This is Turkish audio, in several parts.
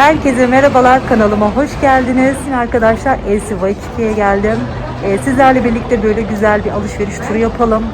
Herkese merhabalar kanalıma hoş geldiniz. Arkadaşlar LC Waikiki'ye geldim. Ee, sizlerle birlikte böyle güzel bir alışveriş turu yapalım.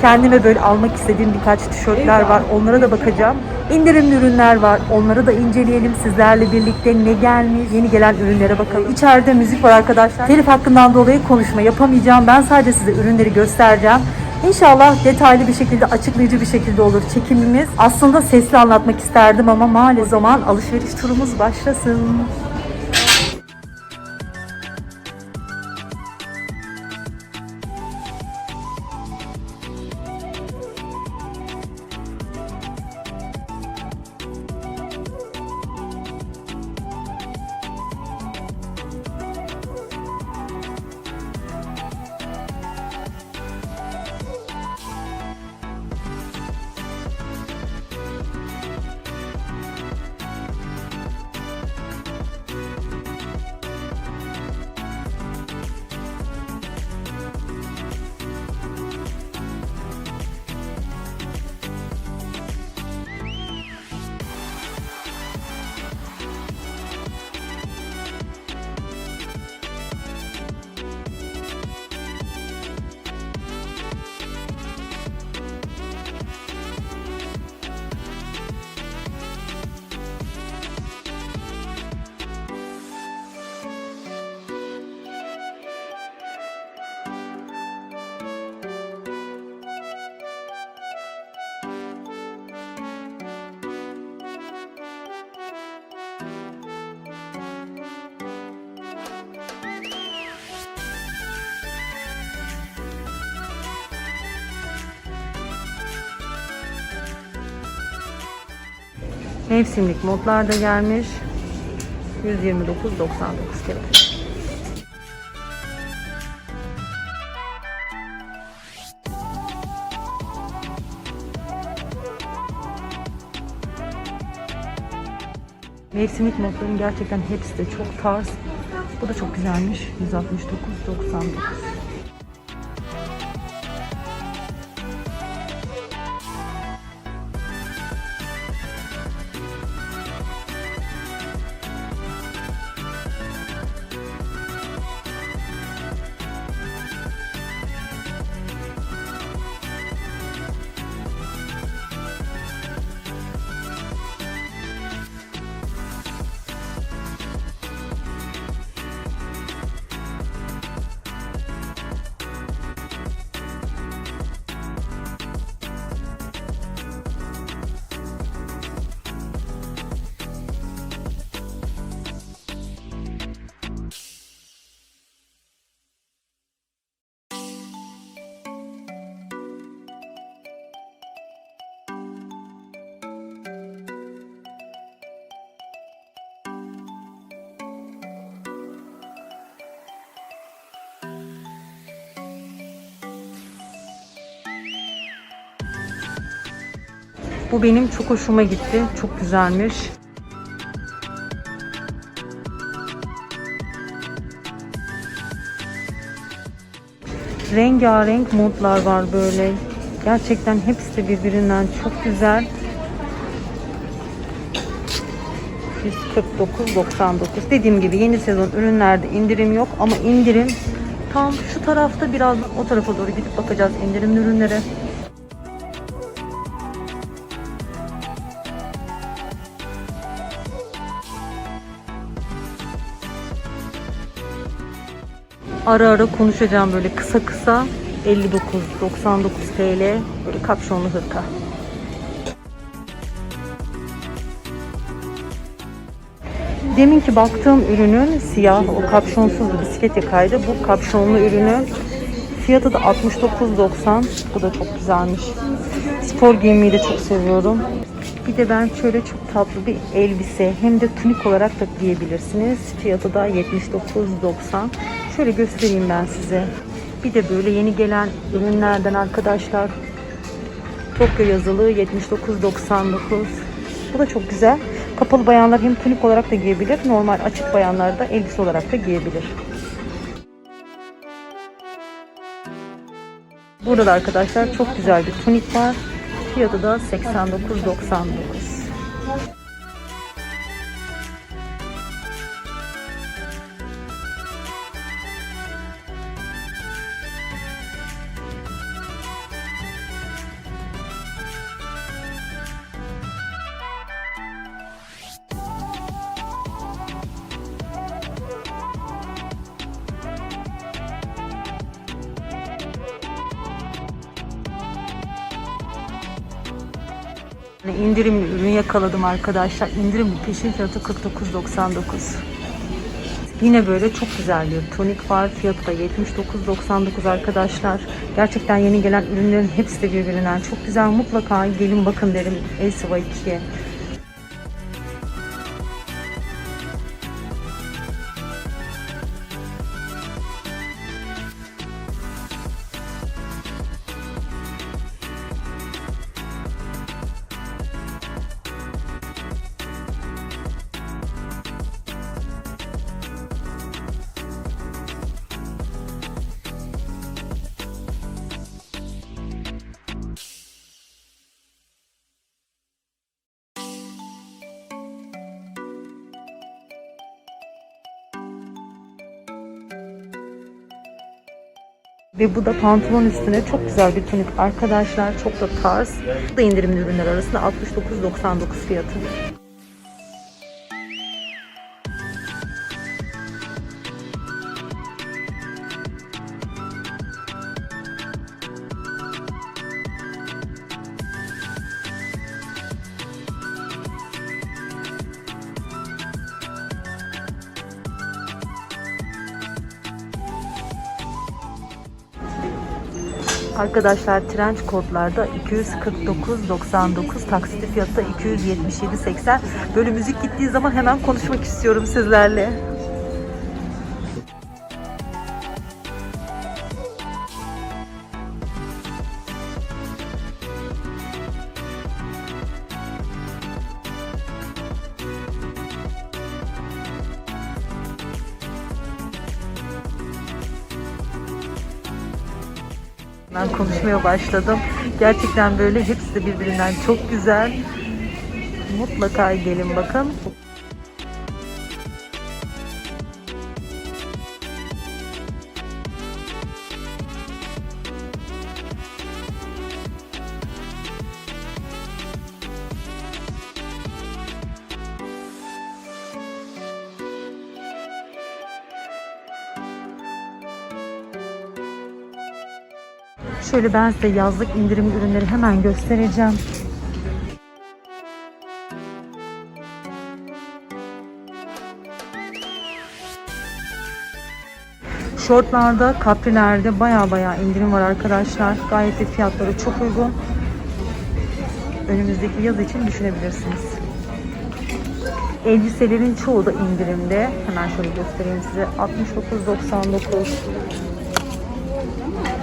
Kendime böyle almak istediğim birkaç tişörtler var. Onlara da bakacağım. İndirimli ürünler var. Onları da inceleyelim. Sizlerle birlikte ne gelmiş, yeni gelen ürünlere bakalım. İçeride müzik var arkadaşlar. Telif hakkından dolayı konuşma yapamayacağım. Ben sadece size ürünleri göstereceğim. İnşallah detaylı bir şekilde, açıklayıcı bir şekilde olur çekimimiz. Aslında sesli anlatmak isterdim ama maalesef zaman alışveriş turumuz başlasın. Mevsimlik modlar da gelmiş. 129.99 kere. Mevsimlik modların gerçekten hepsi de çok tarz. Bu da çok güzelmiş. 169.99. Bu benim çok hoşuma gitti. Çok güzelmiş. Rengarenk modlar var böyle. Gerçekten hepsi de birbirinden çok güzel. 149.99 Dediğim gibi yeni sezon ürünlerde indirim yok ama indirim tam şu tarafta biraz o tarafa doğru gidip bakacağız indirimli ürünlere. Ara ara konuşacağım böyle kısa kısa 59.99 TL böyle kapşonlu hırka. Deminki baktığım ürünün siyah o kapşonsuz bisiklet yakaydı. Bu kapşonlu ürünün fiyatı da 69.90. Bu da çok güzelmiş. Spor giymeyi de çok seviyorum. Bir de ben şöyle çok tatlı bir elbise hem de tunik olarak da giyebilirsiniz. Fiyatı da 79.90. Şöyle göstereyim ben size. Bir de böyle yeni gelen ürünlerden arkadaşlar. Tokyo yazılı 79.99. Bu da çok güzel. Kapalı bayanlar hem tunik olarak da giyebilir. Normal açık bayanlar da elbise olarak da giyebilir. Burada da arkadaşlar çok güzel bir tunik var. Fiyatı da 89.99. Yani ürün yakaladım arkadaşlar. İndirimli peşin fiyatı 49.99. Yine böyle çok güzel bir tonik var. Fiyatı da 79.99 arkadaşlar. Gerçekten yeni gelen ürünlerin hepsi de birbirinden çok güzel. Mutlaka gelin bakın derim Elsiva 2'ye. Ve bu da pantolon üstüne çok güzel bir tunik arkadaşlar. Çok da tarz. Bu da indirimli ürünler arasında 69.99 fiyatı. Arkadaşlar trench kodlarda 249.99 taksitli fiyatı da 277.80 böyle müzik gittiği zaman hemen konuşmak istiyorum sizlerle. Ben konuşmaya başladım. Gerçekten böyle hepsi de birbirinden çok güzel. Mutlaka gelin bakın. Şöyle ben size yazlık indirim ürünleri hemen göstereceğim. Şortlarda, kaprilerde baya baya indirim var arkadaşlar. Gayet de fiyatları çok uygun. Önümüzdeki yaz için düşünebilirsiniz. Elbiselerin çoğu da indirimde. Hemen şöyle göstereyim size. 69.99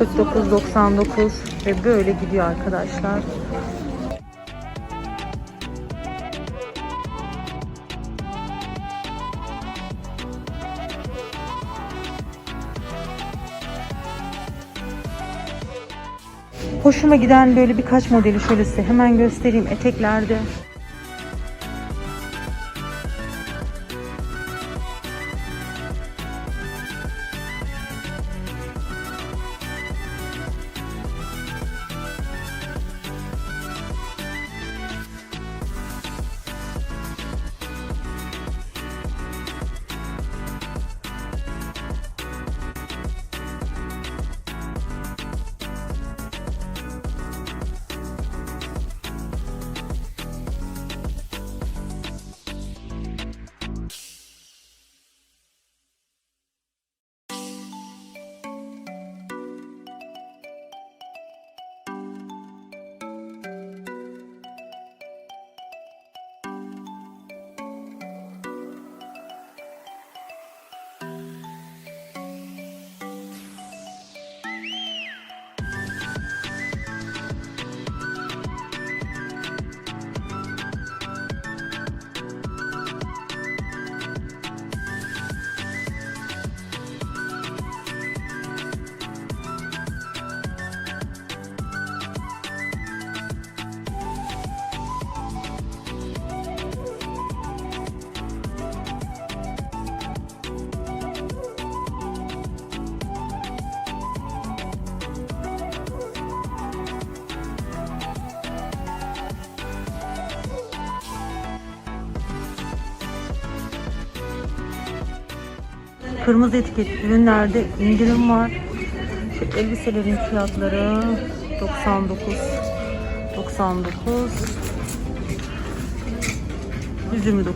49.99 ve böyle gidiyor arkadaşlar. Hoşuma giden böyle birkaç modeli şöyle size hemen göstereyim eteklerde. Kırmızı etiket ürünlerde indirim var. Şu elbiselerin fiyatları 99 99 129.99.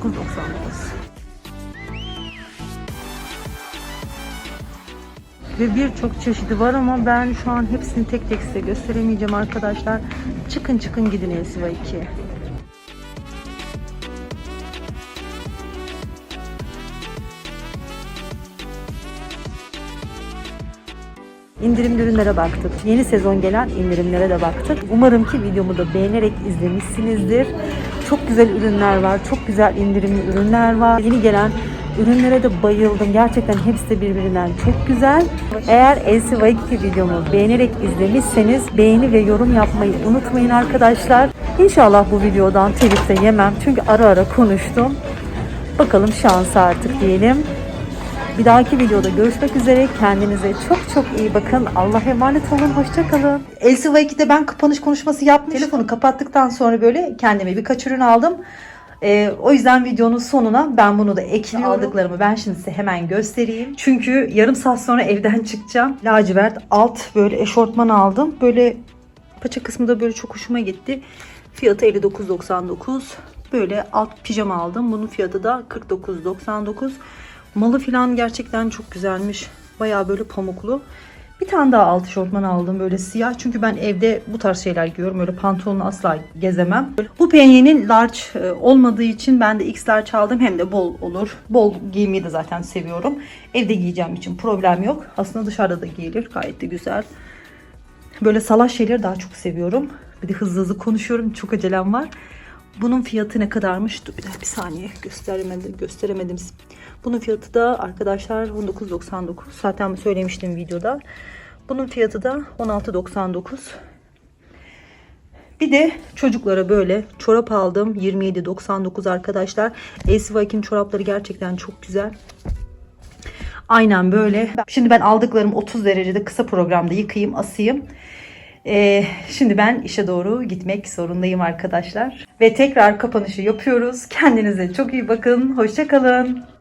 Ve birçok çeşidi var ama ben şu an hepsini tek tek size gösteremeyeceğim arkadaşlar. Çıkın çıkın gidin Elsiva 2'ye. İndirimli ürünlere baktık. Yeni sezon gelen indirimlere de baktık. Umarım ki videomu da beğenerek izlemişsinizdir. Çok güzel ürünler var. Çok güzel indirimli ürünler var. Yeni gelen ürünlere de bayıldım. Gerçekten hepsi de birbirinden çok güzel. Eğer Elsi Waikiki videomu beğenerek izlemişseniz beğeni ve yorum yapmayı unutmayın arkadaşlar. İnşallah bu videodan telif de yemem. Çünkü ara ara konuştum. Bakalım şansı artık diyelim. Bir dahaki videoda görüşmek üzere. Kendinize çok çok iyi bakın. Allah'a emanet olun. Hoşçakalın. Elsiva 2'de ben kapanış konuşması yapmıştım. Telefonu kapattıktan sonra böyle kendime birkaç ürün aldım. Ee, o yüzden videonun sonuna ben bunu da ekliyorum. Aldıklarımı ben şimdi size hemen göstereyim. Çünkü yarım saat sonra evden çıkacağım. Lacivert alt böyle eşortman aldım. Böyle paça kısmı da böyle çok hoşuma gitti. Fiyatı 59.99. Böyle alt pijama aldım. Bunun fiyatı da 49.99. Malı falan gerçekten çok güzelmiş. Bayağı böyle pamuklu. Bir tane daha alt şortman aldım böyle siyah. Çünkü ben evde bu tarz şeyler giyiyorum. Öyle pantolonla asla gezemem. Bu penyenin large e, olmadığı için ben de X large aldım. Hem de bol olur. Bol giymeyi de zaten seviyorum. Evde giyeceğim için problem yok. Aslında dışarıda da giyilir. Gayet de güzel. Böyle salaş şeyleri daha çok seviyorum. Bir de hızlı hızlı konuşuyorum. Çok acelem var. Bunun fiyatı ne kadarmış? Dur bir, bir saniye gösteremedim. gösteremedim. Bunun fiyatı da arkadaşlar 19.99. Zaten söylemiştim videoda. Bunun fiyatı da 16.99. Bir de çocuklara böyle çorap aldım. 27.99 arkadaşlar. Esvak'in çorapları gerçekten çok güzel. Aynen böyle. Şimdi ben aldıklarım 30 derecede kısa programda yıkayayım, asayım. Ee, şimdi ben işe doğru gitmek zorundayım arkadaşlar. Ve tekrar kapanışı yapıyoruz. Kendinize çok iyi bakın. Hoşçakalın.